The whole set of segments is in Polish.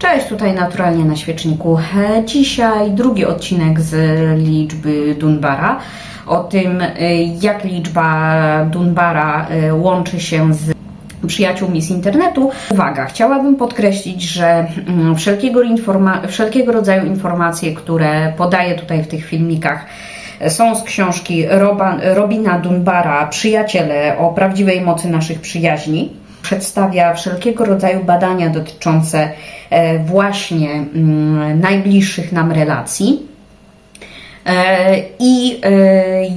Cześć, tutaj naturalnie na świeczniku. E, Dzisiaj drugi odcinek z liczby Dunbara. O tym, e, jak liczba Dunbara e, łączy się z przyjaciółmi z internetu. Uwaga, chciałabym podkreślić, że mm, wszelkiego, informa- wszelkiego rodzaju informacje, które podaję tutaj w tych filmikach, są z książki Robina Dunbara Przyjaciele o prawdziwej mocy naszych przyjaźni. Przedstawia wszelkiego rodzaju badania dotyczące e, właśnie mm, najbliższych nam relacji. E, I e,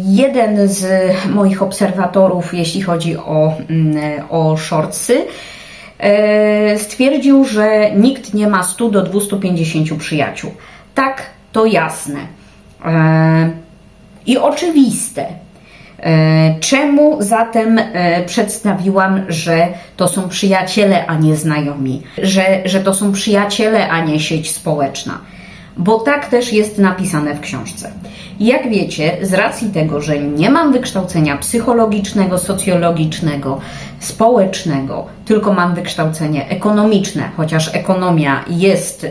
jeden z moich obserwatorów, jeśli chodzi o, mm, o shortsy, stwierdził, że nikt nie ma 100 do 250 przyjaciół. Tak, to jasne. I oczywiste. E, Czemu zatem e, przedstawiłam, że to są przyjaciele, a nie znajomi? Że, że to są przyjaciele, a nie sieć społeczna? Bo tak też jest napisane w książce. Jak wiecie, z racji tego, że nie mam wykształcenia psychologicznego, socjologicznego, społecznego, tylko mam wykształcenie ekonomiczne, chociaż ekonomia jest e,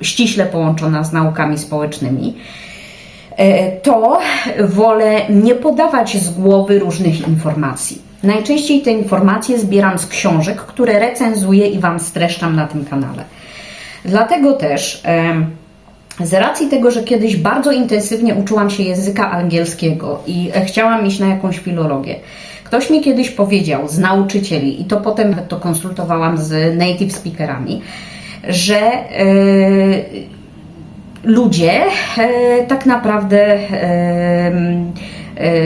ściśle połączona z naukami społecznymi, to wolę nie podawać z głowy różnych informacji. Najczęściej te informacje zbieram z książek, które recenzuję i Wam streszczam na tym kanale. Dlatego też, z racji tego, że kiedyś bardzo intensywnie uczyłam się języka angielskiego i e, chciałam iść na jakąś filologię, ktoś mi kiedyś powiedział z nauczycieli, i to potem to konsultowałam z native speakerami, że e, ludzie e, tak naprawdę e, e,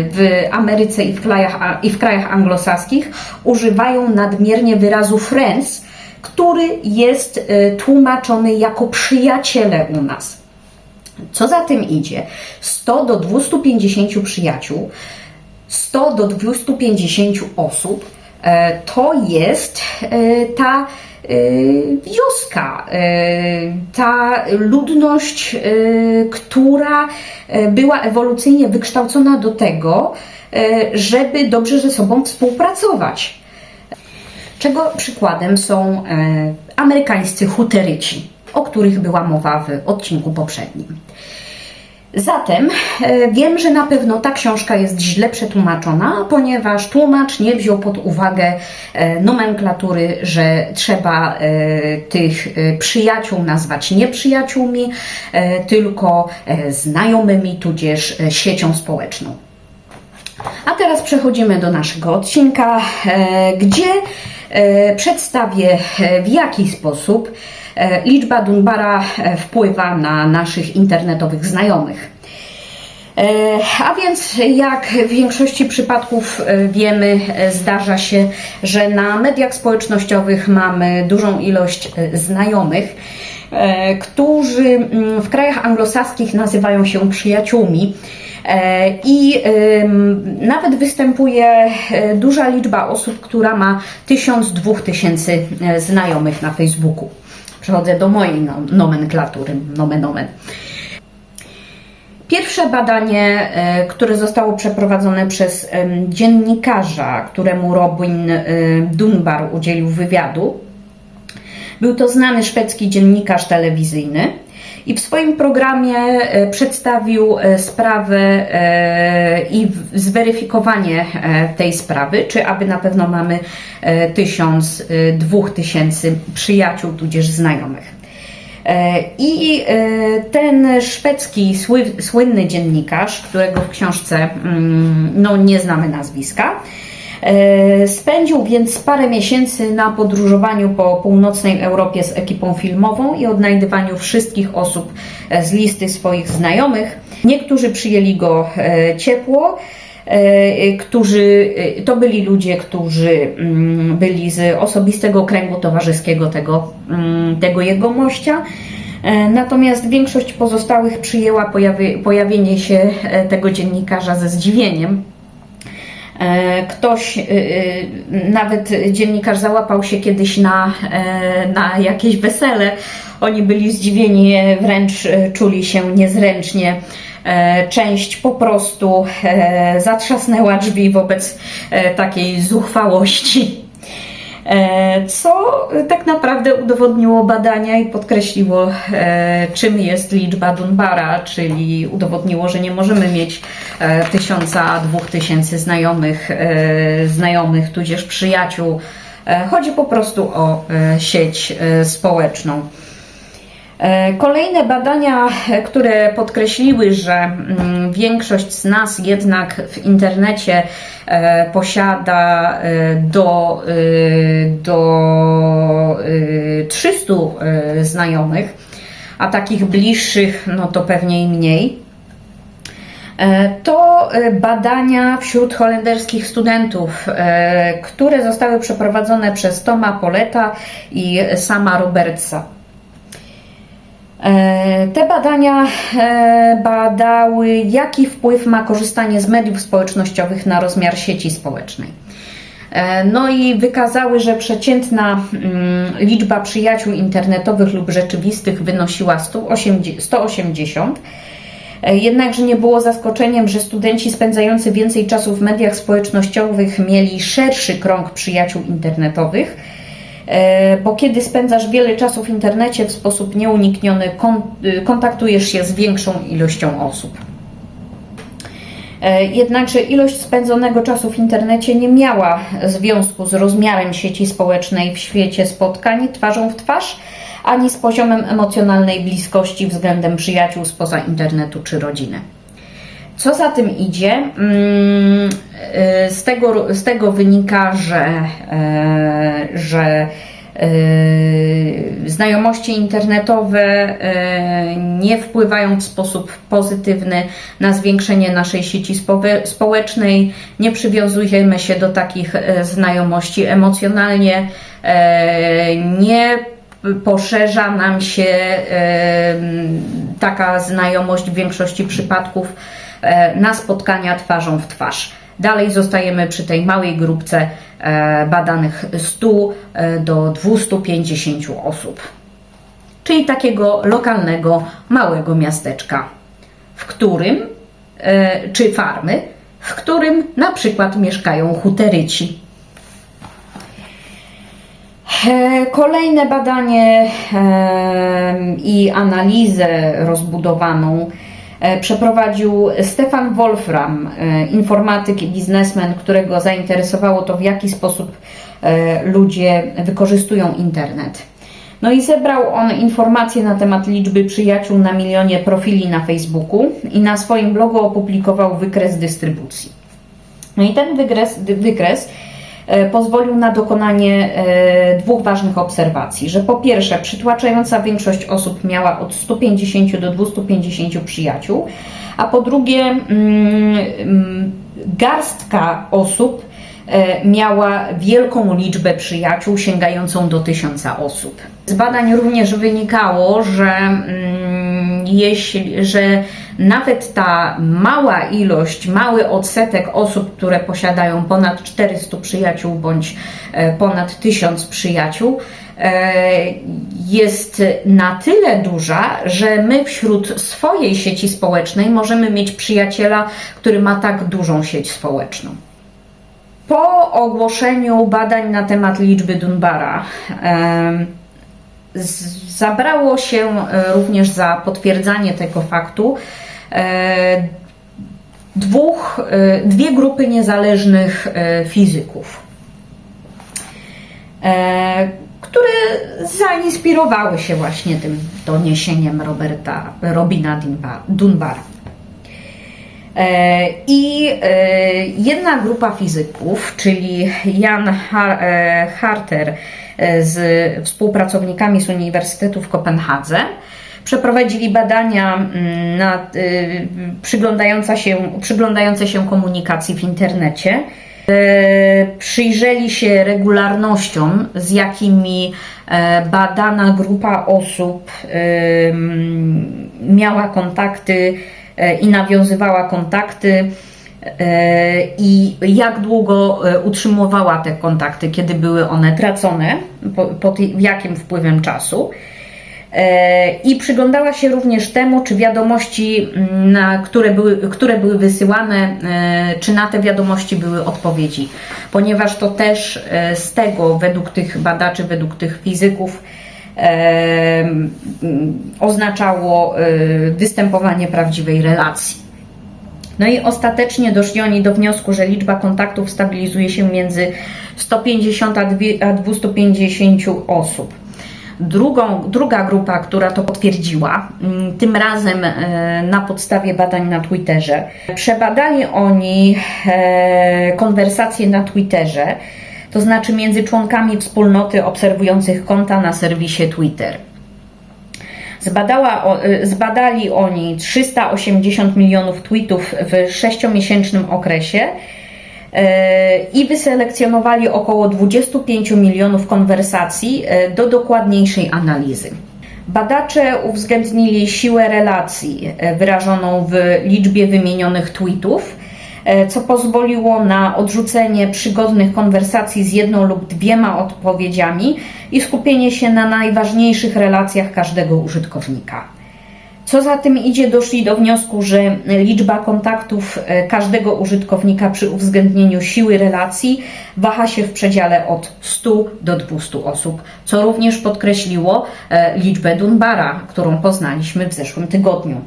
w Ameryce i w krajach, i w krajach anglosaskich używają nadmiernie wyrazu friends, który jest tłumaczony jako przyjaciele u nas. Co za tym idzie? 100 do 250 przyjaciół, 100 do 250 osób to jest ta wioska, e, ta ludność, e, która e, była ewolucyjnie wykształcona do tego, e, żeby dobrze ze sobą współpracować. Czego przykładem są e, amerykańscy huteryci, o których była mowa w odcinku poprzednim. Zatem e, wiem, że na pewno ta książka jest źle przetłumaczona, ponieważ tłumacz nie wziął pod uwagę e, nomenklatury, że trzeba e, tych przyjaciół nazwać nie przyjaciółmi, e, tylko znajomymi, tudzież siecią społeczną. A teraz przechodzimy do naszego odcinka, gdzie przedstawię w jaki sposób liczba Dunbara e, wpływa na naszych internetowych znajomych. E, A więc, jak w większości przypadków e, wiemy, e, zdarza się, że na mediach społecznościowych mamy dużą ilość e, znajomych, e, którzy mm, w krajach anglosaskich nazywają się przyjaciółmi. E, I nawet występuje e, duża liczba osób, która ma 1000-2000 e, znajomych na Facebooku. Przechodzę do mojej no- nomenklatury, nomen omen. Pierwsze badanie, e, które zostało przeprowadzone przez dziennikarza, któremu Robin e, Dunbar udzielił wywiadu, był to znany szwedzki dziennikarz telewizyjny i w swoim programie e, przedstawił e, sprawę e, i zweryfikowanie tej sprawy, czy aby na pewno mamy tysiąc, dwóch tysięcy przyjaciół, tudzież znajomych. I ten szwedzki sły- słynny dziennikarz, którego w książce mm, no, nie znamy nazwiska, spędził więc parę miesięcy na podróżowaniu po północnej Europie z ekipą filmową i odnajdywaniu wszystkich osób e, z listy swoich znajomych. Niektórzy przyjęli go e, ciepło, e, którzy e, to byli ludzie, którzy mm, byli z osobistego kręgu towarzyskiego tego, mm, tego jegomościa. E, Natomiast większość pozostałych przyjęła pojawi, pojawienie się e, tego dziennikarza ze zdziwieniem. E, Ktoś, e, e, nawet dziennikarz załapał się kiedyś na, na jakieś wesele. Oni byli zdziwieni, wręcz czuli się niezręcznie. Część po prostu zatrzasnęła drzwi wobec takiej zuchwałości. E, co tak naprawdę udowodniło badania i podkreśliło, e, czym jest liczba Dunbara, czyli udowodniło, że nie możemy mieć e, tysiąca, dwóch tysięcy znajomych, znajomych, tudzież przyjaciół. Chodzi po prostu o sieć społeczną. E, Kolejne badania, które podkreśliły, że mm, większość z nas jednak w internecie e, posiada e, do, do e, 300 e, znajomych, a takich bliższych no to pewnie i mniej. To badania wśród holenderskich studentów, które zostały przeprowadzone przez Toma Poleta i Sama Robertsa. E, Te badania e, badały, jaki wpływ ma korzystanie z mediów społecznościowych na rozmiar sieci społecznej. E, No i wykazały, że przeciętna mm, liczba przyjaciół internetowych lub rzeczywistych wynosiła 180 180. E, Jednakże nie było zaskoczeniem, że studenci spędzający więcej czasu w mediach społecznościowych mieli szerszy krąg przyjaciół internetowych, bo kiedy spędzasz wiele czasu w internecie w sposób nieunikniony, y, kontaktujesz się z większą ilością osób. E, Jednakże ilość spędzonego czasu w internecie nie miała związku z rozmiarem sieci społecznej w świecie spotkań twarzą w twarz, ani z poziomem emocjonalnej bliskości względem przyjaciół spoza internetu czy rodziny. Co za tym idzie? Y, Z tego, z tego wynika, że, e, że y, znajomości internetowe e, nie wpływają w sposób pozytywny na zwiększenie naszej sieci społecznej, nie przywiązujemy się do takich e, znajomości emocjonalnie, e, nie poszerza nam się e, taka znajomość w większości przypadków e, na spotkania twarzą w twarz. Dalej zostajemy przy tej małej grupce e, badanych 100 e, do 250 osób, czyli takiego lokalnego, małego miasteczka, w którym, e, czy farmy, w którym na przykład mieszkają huteryci. Kolejne badanie i analizę rozbudowaną przeprowadził Stefan Wolfram, e, informatyk i biznesmen, którego zainteresowało to, w jaki sposób e, ludzie wykorzystują internet. No i zebrał on informacje na temat liczby przyjaciół na milionie profili na Facebooku i na swoim blogu opublikował wykres dystrybucji. No i ten wykres, wykres e, pozwolił na dokonanie e, dwóch ważnych obserwacji, że po pierwsze przytłaczająca większość osób miała od 150 do 250 przyjaciół, a po drugie mm, mm, garstka osób e, miała wielką liczbę przyjaciół sięgającą do tysiąca osób. Z badań również wynikało, że mm, jeśli, że nawet ta mała ilość, mały odsetek osób, które posiadają ponad 400 przyjaciół bądź e, ponad 1000 przyjaciół, e, jest na tyle duża, że my wśród swojej sieci społecznej możemy mieć przyjaciela, który ma tak dużą sieć społeczną. Po ogłoszeniu badań na temat liczby Dunbara zabrało się e, również za potwierdzanie tego faktu e, dwóch, e, dwie grupy niezależnych fizyków, które zainspirowały się właśnie tym doniesieniem Roberta Robina Dunba- Dunbara. E, I e, jedna grupa fizyków, czyli Jan e, Harter z współpracownikami z Uniwersytetu w Kopenhadze, przeprowadzili badania mm, nad, y, przyglądające, się, przyglądające się komunikacji w internecie. Przyjrzeli się regularnościom, z jakimi badana grupa osób miała kontakty i nawiązywała kontakty e, i jak długo e, utrzymywała te kontakty, kiedy były one tracone, po- pod jakim wpływem czasu. E, I przyglądała się również temu, czy wiadomości, mm, na, które, były, które były wysyłane, e, czy na te wiadomości były odpowiedzi, ponieważ to też e, z tego, według tych badaczy, według tych fizyków, e, oznaczało e, występowanie prawdziwej relacji. No i ostatecznie doszli oni do wniosku, że liczba kontaktów stabilizuje się między 150 a dwie- a 250 osób. Drugą, druga grupa, która to potwierdziła, mm, tym razem e, na podstawie badań na Twitterze, przebadali oni e, konwersacje na Twitterze, to znaczy między członkami wspólnoty obserwujących konta na serwisie Twitter. Zbadała, y, zbadali oni 380 milionów tweetów w sześciomiesięcznym okresie e, i wyselekcjonowali około 25 milionów konwersacji e, do dokładniejszej analizy. Badacze uwzględnili siłę relacji wyrażoną w liczbie wymienionych tweetów, co pozwoliło na odrzucenie przygodnych konwersacji z jedną lub dwiema odpowiedziami i skupienie się na najważniejszych relacjach każdego użytkownika. Co za tym idzie, doszli do wniosku, że liczba kontaktów e, każdego użytkownika przy uwzględnieniu siły relacji waha się w przedziale od 100 do 200 osób, co również podkreśliło e, liczbę Dunbara, którą poznaliśmy w zeszłym tygodniu.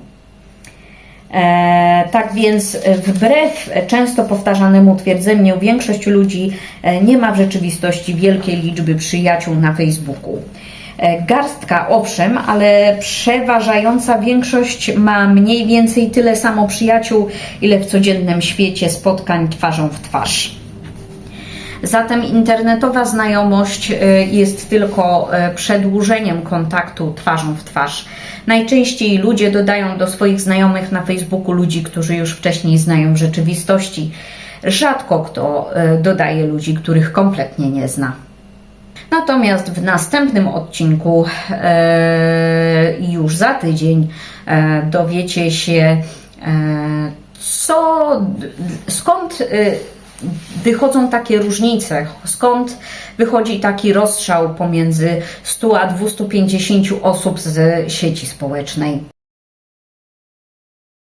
E, tak więc wbrew często powtarzanemu twierdzeniu, większość ludzi e, nie ma w rzeczywistości wielkiej liczby przyjaciół na Facebooku. E, Garstka owszem, ale przeważająca większość ma mniej więcej tyle samo przyjaciół, ile w codziennym świecie spotkań twarzą w twarz. Zatem internetowa znajomość y, jest tylko y, przedłużeniem kontaktu twarzą w twarz. Najczęściej ludzie dodają do swoich znajomych na Facebooku ludzi, którzy już wcześniej znają w rzeczywistości. Rzadko kto y, dodaje ludzi, których kompletnie nie zna. Natomiast w następnym odcinku e, już za tydzień e, dowiecie się, e, co, skąd e, wychodzą takie różnice, skąd wychodzi taki rozstrzał pomiędzy 100 a 250 osób z sieci społecznej.